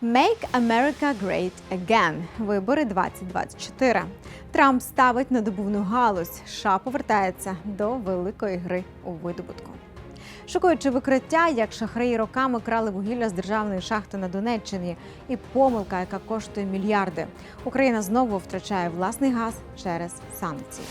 Make America Great Again. Вибори 2024. Трамп ставить на добувну галузь. США повертається до великої гри у видобутку. Шокуючи викриття, як шахраї роками крали вугілля з державної шахти на Донеччині, і помилка, яка коштує мільярди. Україна знову втрачає власний газ через санкції.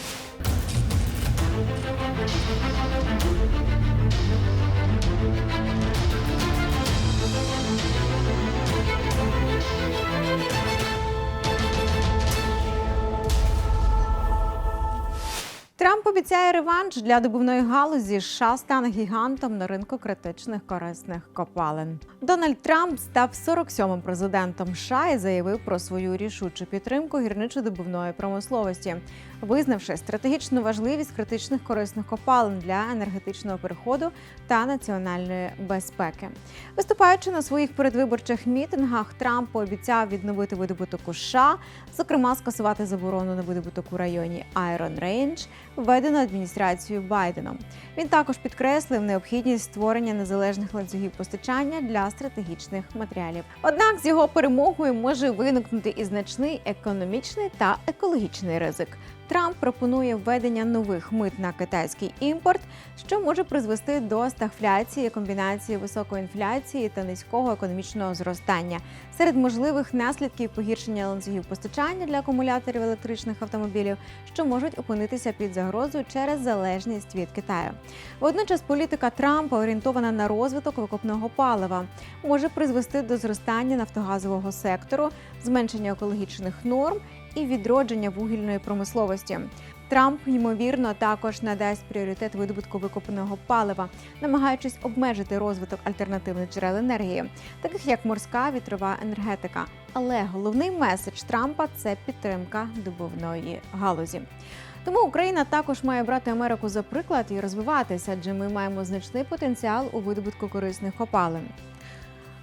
Трамп обіцяє реванш для добувної галузі. США стане гігантом на ринку критичних корисних копалин. Дональд Трамп став 47-м президентом США і заявив про свою рішучу підтримку гірничо-добувної промисловості, визнавши стратегічну важливість критичних корисних копалин для енергетичного переходу та національної безпеки. Виступаючи на своїх передвиборчих мітингах, Трамп пообіцяв відновити видобуток у США, зокрема скасувати заборону на видобуток у районі Айрон Рейндж, введену адміністрацією Байденом. Він також підкреслив необхідність створення незалежних ланцюгів постачання для стратегічних матеріалів. Однак з його перемогою може виникнути і значний економічний та екологічний ризик. Трамп пропонує введення нових мит на китайський імпорт, що може призвести до стагфляції, комбінації високої інфляції та низького економічного зростання. Серед можливих наслідків погіршення ланцюгів постачання для акумуляторів електричних автомобілів, що можуть опинитися під загрозою через залежність від Китаю. Водночас політика Трампа орієнтована на розвиток викопного палива, може призвести до зростання нафтогазового сектору, зменшення екологічних норм і відродження вугільної промисловості. Трамп ймовірно також надасть пріоритет видобутку викопаного палива, намагаючись обмежити розвиток альтернативних джерел енергії, таких як морська вітрова енергетика. Але головний меседж Трампа це підтримка добувної галузі. Тому Україна також має брати Америку за приклад і розвиватися, адже ми маємо значний потенціал у видобутку корисних копалин.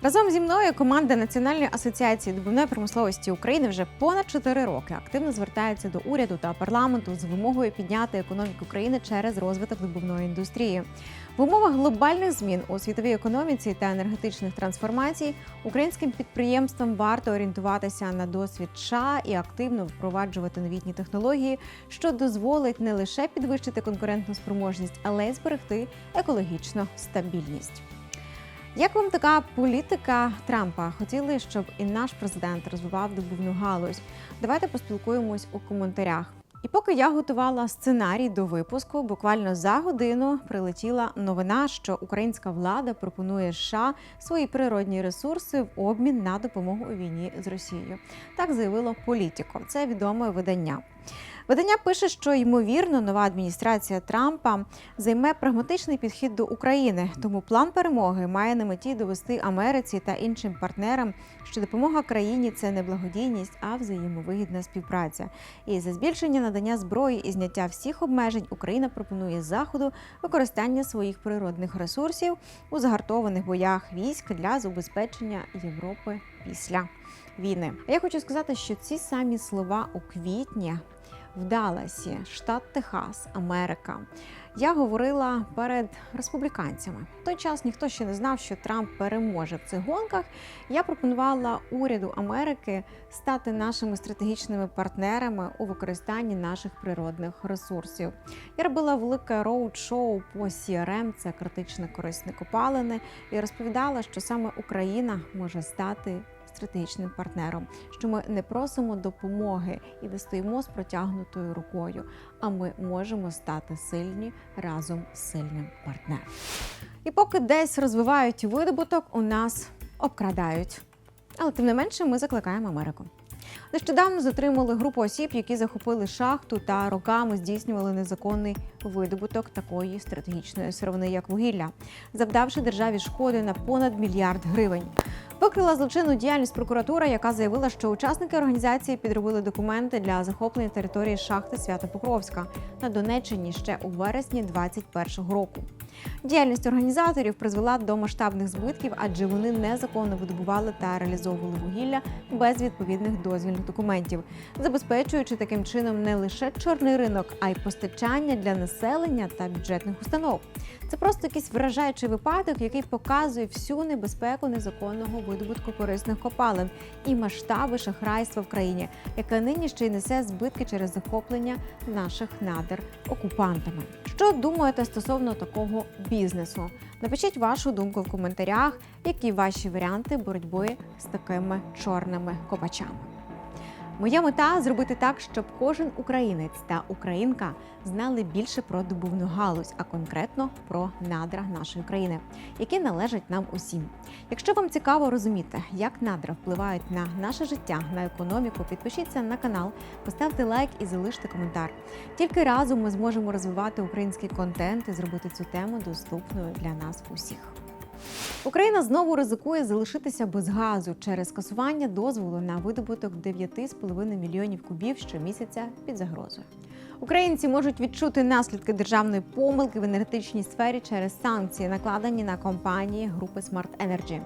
Разом зі мною команда Національної асоціації добувної промисловості України вже понад 4 роки активно звертається до уряду та парламенту з вимогою підняти економіку країни через розвиток добувної індустрії. В умовах глобальних змін у світовій економіці та енергетичних трансформацій українським підприємствам варто орієнтуватися на досвід США і активно впроваджувати новітні технології, що дозволить не лише підвищити конкурентну спроможність, але й зберегти екологічну стабільність. Як вам така політика Трампа? Хотіли, щоб і наш президент розвивав добувну галузь? Давайте поспілкуємось у коментарях. І поки я готувала сценарій до випуску, буквально за годину прилетіла новина, що українська влада пропонує США свої природні ресурси в обмін на допомогу у війні з Росією. Так заявило Політіко. Це відоме видання. Видання пише, що ймовірно нова адміністрація Трампа займе прагматичний підхід до України. Тому план перемоги має на меті довести Америці та іншим партнерам, що допомога країні це не благодійність, а взаємовигідна співпраця. І за збільшення надання зброї і зняття всіх обмежень Україна пропонує заходу використання своїх природних ресурсів у загартованих боях військ для забезпечення Європи після війни. Я хочу сказати, що ці самі слова у квітні в Далласі, штат Техас, Америка. Я говорила перед республіканцями. В той час ніхто ще не знав, що Трамп переможе в цих гонках. Я пропонувала уряду Америки стати нашими стратегічними партнерами у використанні наших природних ресурсів. Я робила велике роуд-шоу по CRM, це критичне корисне копалини, і розповідала, що саме Україна може стати стратегічним партнером, що ми не просимо допомоги і не стоїмо з протягнутою рукою, а ми можемо стати сильні разом з сильним партнером. І поки десь розвивають видобуток, у нас обкрадають. Але тим не менше ми закликаємо Америку. Нещодавно затримали групу осіб, які захопили шахту та роками здійснювали незаконний видобуток такої стратегічної сировини, як вугілля, завдавши державі шкоди на понад мільярд гривень. Викрила злочинну діяльність прокуратура, яка заявила, що учасники організації підробили документи для захоплення території шахти Свято-Покровська на Донеччині ще у вересні 2021 року. Діяльність організаторів призвела до масштабних збитків, адже вони незаконно видобували та реалізовували вугілля без відповідних дозвільних документів, забезпечуючи таким чином не лише чорний ринок, а й постачання для населення та бюджетних установ. Це просто якийсь вражаючий випадок, який показує всю небезпеку незаконного видобутку корисних копалин і масштаби шахрайства в країні, яке нині ще й несе збитки через захоплення наших надр окупантами. Що думаєте стосовно такого бізнесу? Напишіть вашу думку в коментарях, які ваші варіанти боротьби з такими чорними копачами. Моя мета зробити так, щоб кожен українець та українка знали більше про добувну галузь, а конкретно про надра нашої країни, які належать нам усім. Якщо вам цікаво розуміти, як надра впливають на наше життя, на економіку, підпишіться на канал, поставте лайк і залиште коментар. Тільки разом ми зможемо розвивати український контент і зробити цю тему доступною для нас усіх. Україна знову ризикує залишитися без газу через скасування дозволу на видобуток 9,5 мільйонів кубів щомісяця під загрозою. Українці можуть відчути наслідки державної помилки в енергетичній сфері через санкції, накладені на компанії групи Smart Energy.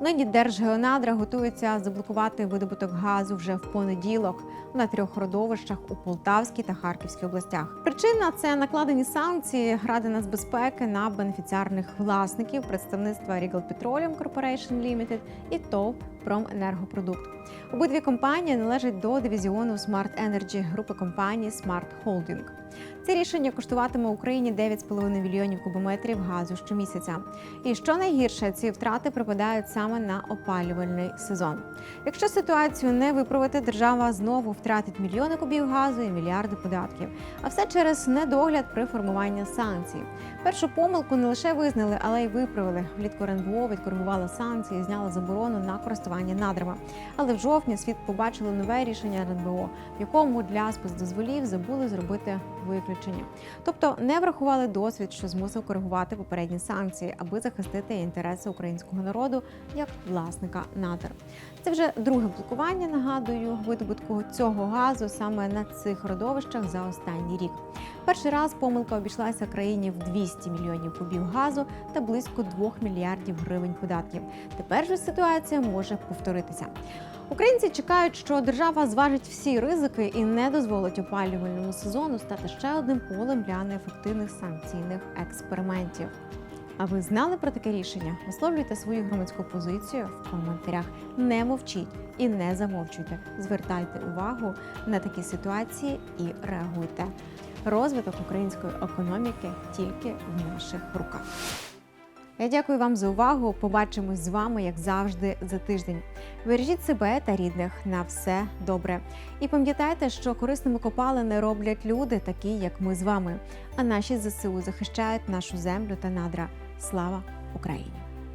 Нині Держгеонадра готується заблокувати видобуток газу вже в понеділок на трьох родовищах у Полтавській та Харківській областях. Причина це накладені санкції Ради нацбезпеки на бенефіціарних власників представництва Regal Petroleum Corporation Limited і ТОВ Променергопродукт. Обидві компанії належать до дивізіону Smart Energy групи компаній Smart Holding. Це рішення коштуватиме Україні 9,5 мільйонів кубометрів газу щомісяця. І що найгірше, ці втрати припадають саме на опалювальний сезон. Якщо ситуацію не виправити, держава знову втратить мільйони кубів газу і мільярди податків. А все через недогляд при формуванні санкцій. Першу помилку не лише визнали, але й виправили. Влітку РНБО відкоригувала санкції, зняла заборону на користування надрами. Але в жовтні світ побачили нове рішення РНБО, в якому для спецдозволів забули зробити виключення. Тобто не врахували досвід, що змусив коригувати попередні санкції, аби захистити інтереси українського народу як власника надр. Це вже друге блокування. Нагадую, видобутку цього газу саме на цих родовищах за останній рік. Перший раз помилка обійшлася країні в 200 мільйонів кубів газу та близько 2 мільярдів гривень податків. Тепер же ситуація може повторитися. Українці чекають, що держава зважить всі ризики і не дозволить опалювальному сезону стати ще одним полем для неефективних санкційних експериментів. А ви знали про таке рішення? Висловлюйте свою громадську позицію в коментарях. Не мовчіть і не замовчуйте. Звертайте увагу на такі ситуації і реагуйте. Розвиток української економіки тільки в наших руках. Я дякую вам за увагу. Побачимось з вами, як завжди, за тиждень. Бережіть себе та рідних на все добре. І пам'ятайте, що корисними копалини роблять люди, такі як ми з вами. А наші ЗСУ захищають нашу землю та надра. Слава Україні!